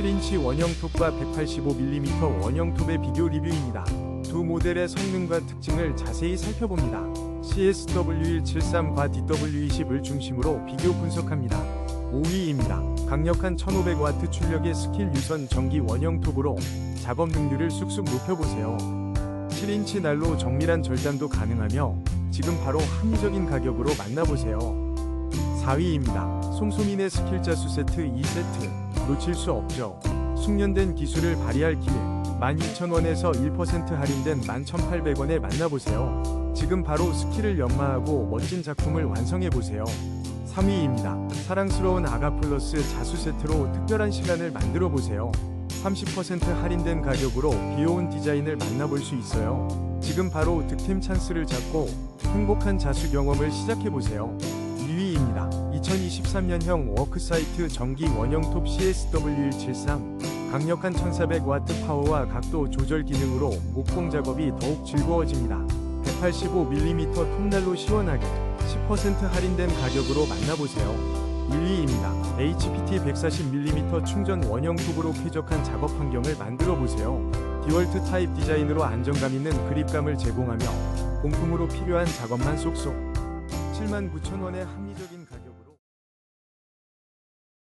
7인치 원형톱과 185mm 원형톱의 비교 리뷰입니다. 두 모델의 성능과 특징을 자세히 살펴봅니다. CSW173과 DW20을 중심으로 비교 분석합니다. 5위입니다. 강력한 1500W 출력의 스킬 유선 전기 원형톱으로 작업 능률을 쑥쑥 높여보세요. 7인치 날로 정밀한 절단도 가능하며 지금 바로 합리적인 가격으로 만나보세요. 4위입니다. 솜솜이네 스킬자수 세트 2세트 놓칠 수 없죠. 숙련된 기술을 발휘할 기회 12,000원에서 1% 할인된 11,800원에 만나보세요. 지금 바로 스킬을 연마하고 멋진 작품을 완성해보세요. 3위입니다. 사랑스러운 아가 플러스 자수 세트로 특별한 시간을 만들어 보세요. 30% 할인된 가격으로 귀여운 디자인을 만나볼 수 있어요. 지금 바로 득템 찬스를 잡고 행복한 자수 경험을 시작해 보세요. 2위입니다. 2023년형 워크사이트 전기 원형 톱 CSW173 강력한 1400W 파워와 각도 조절 기능으로 목공 작업이 더욱 즐거워집니다. 185mm 톱날로 시원하게 10% 할인된 가격으로 만나보세요. 1위입니다. HPT 140mm 충전 원형 톱으로 쾌적한 작업 환경을 만들어 보세요. 디월트 타입 디자인으로 안정감 있는 그립감을 제공하며 공품으로 필요한 작업만 쏙쏙 79,000원의 합리적인